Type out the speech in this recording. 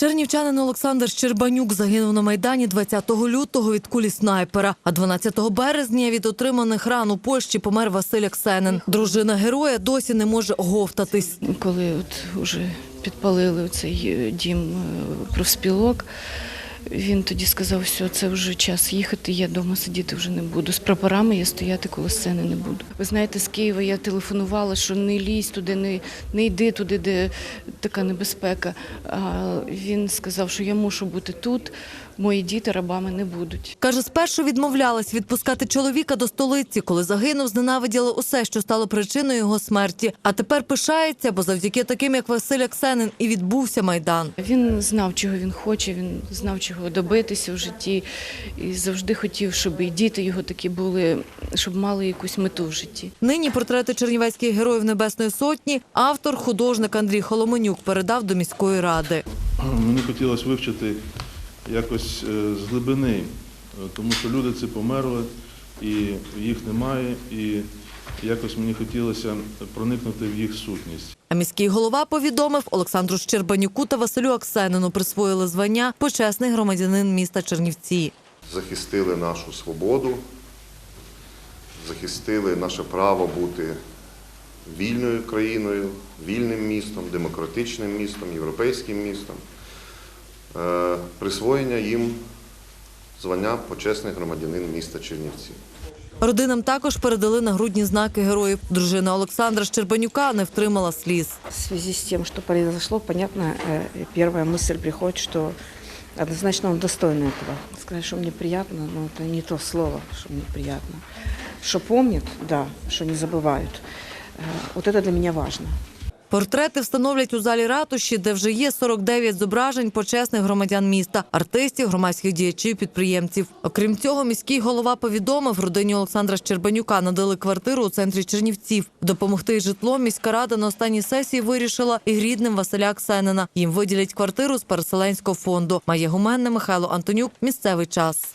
Чернівчанин Олександр Щербанюк загинув на майдані 20 лютого від кулі снайпера. А 12 березня від отриманих ран у Польщі помер Василь Аксенин. Дружина героя досі не може оговтатись. Коли от уже підпалили цей е, дім е, профспілок, він тоді сказав, що це вже час їхати, я вдома сидіти вже не буду. З прапорами я стояти коло сцени не буду. Ви знаєте, з Києва я телефонувала, що не лізь туди, не, не йди туди, де така небезпека. А він сказав, що я мушу бути тут, мої діти рабами не будуть. Каже, спершу відмовлялась відпускати чоловіка до столиці. Коли загинув, зненавиділа усе, що стало причиною його смерті. А тепер пишається, бо завдяки таким, як Василь Аксенин, і відбувся майдан. Він знав, чого він хоче, він знав, чого добитися в житті, і завжди хотів, щоб і діти його такі були, щоб мали якусь мету в житті. Нині портрети чернівецьких героїв Небесної Сотні автор, художник Андрій Холоменюк передав до міської ради. Мені хотілося вивчити якось е, з глибини, е, тому що люди ці померли, і їх немає, і якось мені хотілося проникнути в їх сутність. А міський голова повідомив, Олександру Щербанюку та Василю Аксенину присвоїли звання почесний громадянин міста Чернівці. захистили нашу свободу, захистили наше право бути вільною країною, вільним містом, демократичним містом, європейським містом. Е, Присвоєння їм звання почесний громадянин міста Чернівці. Родинам також передали нагрудні знаки героїв. Дружина Олександра Щербанюка не втримала сліз. В связи с тем, что произошло, понятно, э, первая мысль приходит, что однозначно он достоин этого. Сказать, что мне приятно, но это не то слово, что мне приятно. Что помнят, да, что не забывают. Э, Вот это для меня важно. Портрети встановлять у залі ратуші, де вже є 49 зображень почесних громадян міста, артистів, громадських діячів, підприємців. Окрім цього, міський голова повідомив, родині Олександра Щербанюка надали квартиру у центрі Чернівців. Допомогти із житлом міська рада на останній сесії вирішила і рідним Василя Ксенина. Їм виділять квартиру з переселенського фонду. Має гуменне Михайло Антонюк. Місцевий час.